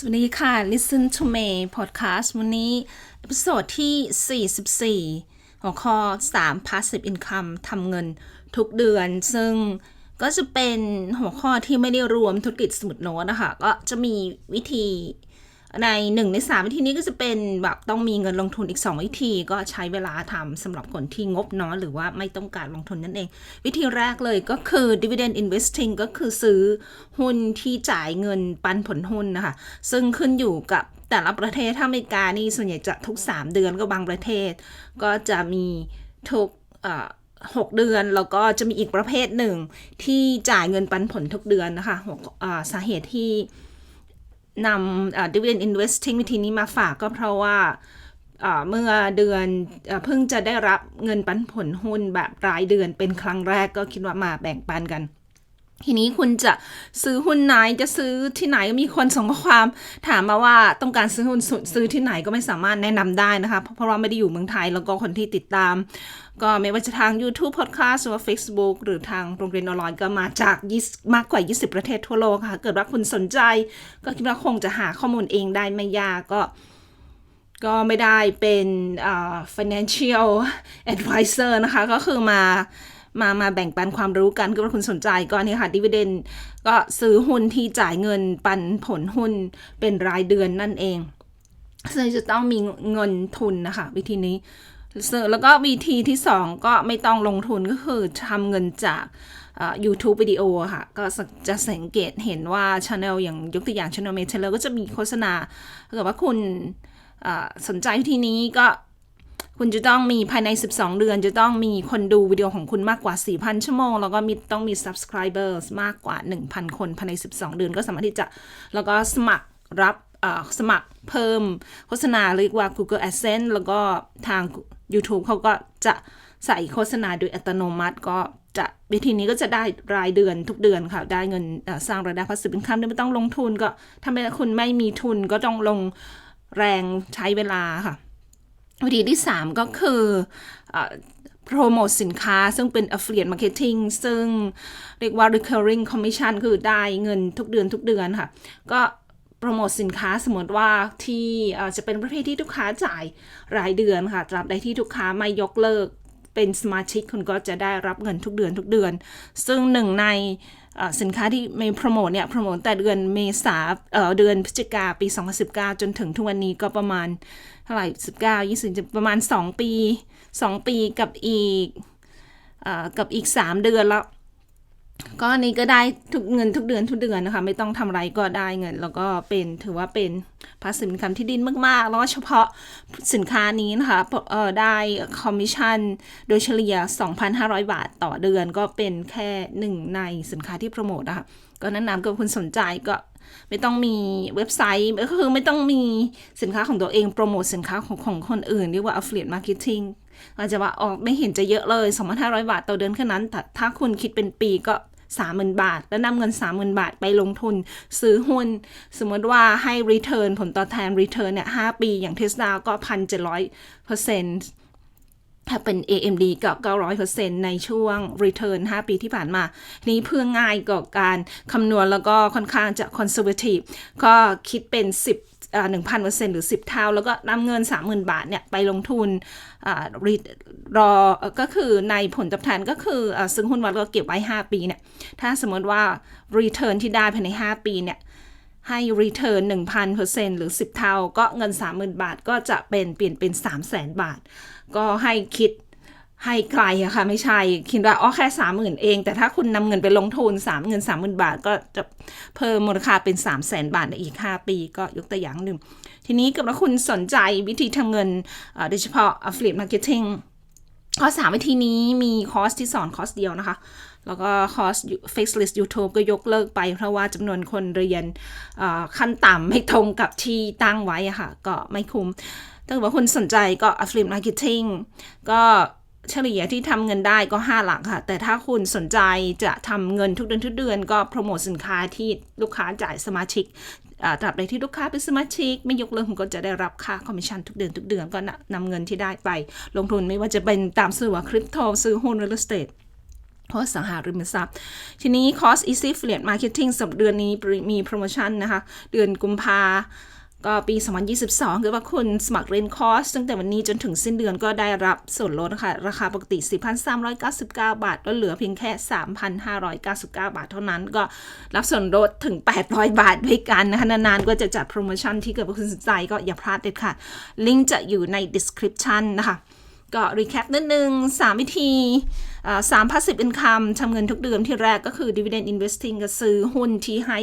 สวัสดีค่ะ Listen to me podcast วันนี้เอพิโซดที่ 44 หัวข้อ 3 passive income ทำเงินทุกเดือน ซึ่งก็จะเป็นหัวข้อที่ไม่ได้รวมธุรกิจสมุดโน้ตนะคะ ก็จะมีวิธี ในหนึ่งในสามวิธีนี้ก็จะเป็นแบบต้องมีเงินลงทุนอีก 2 วิธีก็ใช้เวลาทำสำหรับคนที่งบน้อยหรือว่าไม่ต้องการลงทุนนั่นเอง วิธีแรกเลยก็คือ dividend investing ก็คือซื้อหุ้นที่จ่ายเงินปันผลหุ้นนะคะ ซึ่งขึ้นอยู่กับแต่ละประเทศถ้าอเมริกานี่ส่วนใหญ่จะทุก 3 เดือนก็บางประเทศ ก็จะมีทุกหกเดือนแล้วก็จะมีอีกประเภทหนึ่งที่จ่ายเงินปันผลทุกเดือนนะคะสาเหตุที่ นำ dividend investing วิธีนี้มาฝากก็เพราะว่าเมื่อเดือนเพิ่งจะได้รับเงินปันผลหุ้นแบบรายเดือนเป็นครั้งแรกก็คิดว่ามาแบ่งปันกัน ทีนี้คุณจะซื้อหุ้นไหนจะซื้อที่ไหนก็มีคนส่งข้อความ ถามมาว่าต้องการซื้อหุ้นซื้อที่ไหนก็ไม่สามารถแนะนำได้นะคะ เพราะว่าไม่ได้อยู่เมืองไทยแล้วก็คนที่ติดตาม ก็ไม่ว่าจะทาง YouTube Podcast หรือว่า Facebook หรือทางโรงเรียนออนไลน์ก็มาจากมากกว่า 20 ประเทศทั่วโลกค่ะ เกิดว่าคุณสนใจ ก็คิดว่าคงจะหาข้อมูลเองได้ไม่ยากก็ก็ไม่ได้เป็น uh, financial advisor นะคะ ก็คือมา มามาแบ่งปันความรู้กันก็ว่าคุณสนใจก็นี่ค่ะดิวเดนก็ซื้อหุ้นที่จ่ายเงินปันผลหุ้นเป็นรายเดือนนั่นเองซึ่งจะต้องมีเงินทุนนะคะ วิธีนี้แล้วก็วิธีที่ 2 ก็ไม่ต้องลงทุนก็คือทำเงินจาก YouTube วิดีโอค่ะ ก็จะสังเกตเห็นว่าช anel อย่างยกตัวอย่างช anel เมทเลก็จะมีโฆษณาถ้าเกิดว่าคุณสนใจวิธีนี้ก็ คุณจะต้องมีภายใน 12 เดือน จะต้องมีคนดูวิดีโอของคุณมากกว่า 4,000 ชั่วโมง แล้วก็มีต้องมี subscribers มากกว่า 1,000 คนภายใน 12 เดือนก็สามารถที่จะ แล้วก็สมัครรับสมัครเพิ่มโฆษณาเรียกว่า Google AdSense แล้วก็ทาง YouTube เขาก็จะใส่โฆษณาโดยอัตโนมัติก็จะวิธีนี้ก็จะได้รายเดือนทุกเดือนค่ะ ได้เงินสร้างรายได้พัสดุอินคัมไม่ต้องลงทุนก็ถ้าไม่คุณไม่มีทุนก็ต้องลงแรงใช้เวลาค่ะ วิธีที่ 3 ก็คือโปรโมทสินค้าซึ่งเป็น affiliate marketing ซึ่งเรียกว่า recurring commission คือได้เงินทุกเดือนทุกเดือนค่ะ ก็โปรโมทสินค้าสมมติว่าที่จะเป็นประเภทที่ลูกค้าจ่ายรายเดือนค่ะ ตราบใดที่ลูกค้าไม่ยกเลิกเป็นสมาชิกคุณก็จะได้รับเงินทุกเดือนทุกเดือน ซึ่งหนึ่งใน สินค้าที่มีโปรโมทเนี่ยโปรโมทแต่เดือนเมษาเเดือนพฤศจิกาปี 2019 จนถึงทุกวันนี้ก็ประมาณเท่าไหร่19 20ประมาณ 2 ปี 2 ปีกับอีกอกับอีก 3 เดือนแล้ว ก็นี้ก็ได้ทุกเงินทุกเดือนทุกเดือนนะคะ ไม่ต้องทำไรก็ได้เงิน แล้วก็เป็นถือว่าเป็นภาษีสินค้าที่ดินมากๆ แล้วก็เฉพาะสินค้านี้นะคะเออได้คอมมิชชั่นโดยเฉลี่ย 2,500 บาทต่อเดือนก็เป็นแค่หนึ่งในสินค้าที่โปรโมทนะคะ ก็แนะนำกับคุณสนใจก็ไม่ต้องมีเว็บไซต์ก็คือไม่ต้องมีสินค้าของตัวเองโปรโมทสินค้าของของคนอื่นเรียกว่า affiliate marketing อาจจะว่าออกไม่เห็นจะเยอะเลย 2,500 บาทต่อเดือนแค่นั้น แต่ถ้าคุณคิดเป็นปีก็ 30,000 บาท แล้วนำเงิน 30,000 บาทไปลงทุน ซื้อหุ้น สมมติว่าให้ return ผลตอบแทน return เนี่ย 5 ปีอย่างเทสลาก็ 1,700เปอร์เซ็นต์ เป็น AMD ก็900%ในช่วง return 5 ปีที่ผ่านมา นี้เพื่อง่ายกับการคำนวณแล้วก็ค่อนข้างจะ conservative ก็คิดเป็น 10หนึ่งพันเปอร์เซ็นต์หรือสิบเท่า แล้วก็นำเงินสามหมื่นบาทเนี่ยไปลงทุนอรอก็คือในผลตอบแทนก็คืออซื้อหุ้นวัดก็เก็บไว้ 5 ปีเนี่ยถ้าสมมติว่า return ที่ได้ภายใน 5 ปีเนี่ย ให้ return 1,000%หรือ 10 เท่า ก็เงิน 30,000 บาทก็จะเป็นเปลี่ยนเป็น 300,000 บาท ก็ให้คิดให้ใครอะค่ะ ไม่ใช่ คิดว่าอ๋อแค่สามหมื่นเอง แต่ถ้าคุณนำเงินไปลงทุนสามเงินสามหมื่นบาท ก็จะเพิ่มมูลค่าเป็นสามแสนบาทในอีกห้าปี ก็ยกตัวอย่างหนึ่ง ทีนี้กับว่าคุณสนใจวิธีทำเงินโดยเฉพาะ affiliate marketing ข้อสสามวิธีนี้มีคอร์สที่สอนคอร์สเดียวนะคะ แล้วก็คอร์ส Faceless YouTube ก็ยกเลิกไป เพราะว่าจำนวนคนเรียนขั้นต่ำไม่ตรงกับที่ตั้งไว้อะค่ะ ก็ไม่คุ้มถ้าเกิดว่าคุณสนใจก็ affiliate marketing ก็เฉลี่ยที่ทำเงินได้ก็ 5 หลักค่ะ แต่ถ้าคุณสนใจจะทำเงินทุกเดือนทุกเดือนก็โปรโมทสินค้าที่ลูกค้าจ่ายสมาชิก ตราบใดที่ลูกค้าเป็นสมาชิก ไม่ยกเลิกคุณก็จะได้รับค่าคอมมิชชั่นทุกเดือนทุกเดือนก็นำเงินที่ได้ไป ลงทุนไม่ว่าจะเป็นตามสื่อคริปโตซื้อหุ้น real estate เพราะอสังหาริมทรัพย์ ทีนี้ Cost Easy Affiliate Marketing สำหรับเดือนนี้มีโปรโมชั่นนะคะ เดือนกุมภา ก็ปี 2022 คือว่าคุณสมัครเรียนคอร์สตั้งแต่วันนี้จนถึงสิ้นเดือนก็ได้รับส่วนลดนะคะราคาปกติ 4,399 บาท ลดเหลือเพียงแค่ 3,599 บาทเท่านั้น ก็รับส่วนลดถึง 800 บาทด้วยกันนะคะนานๆ ก็จะจัดโปรโมชั่นที่เกิดคุณสนใจก็อย่าพลาดเด็ดค่ะ ลิงก์จะอยู่ใน description นะคะ ก็รีแคปนิดนึง 3 วิธีสาม passive income ทำเงินทุกเดือนที่แรกก็คือ dividend investing ก็ซื้อหุ้นที่ให้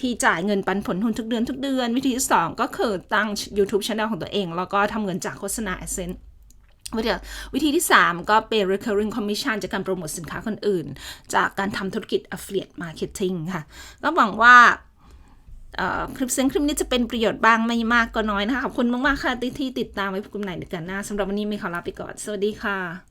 ที่จ่ายเงินปันผลหุ้นทุกเดือนทุกเดือน วิธีที่ 2 ก็คือตั้ง YouTube channel ของตัวเอง แล้วก็ทำเงินจากโฆษณา AdSense วิธีวิธีที่ 3 ก็เป็น recurring commission จากการโปรโมทสินค้าคนอื่น จากการทำธุรกิจ affiliate marketing ค่ะ ก็หวังว่า คลิปเสียงคลิปนี้จะเป็นประโยชน์บ้างไม่มากก็น้อยนะคะ ขอบคุณมาก ๆ ค่ะที่ติดตามไว้พบกันใหม่ในกันหน้าสำหรับวันนี้มีขอลาไปก่อน สวัสดีค่ะ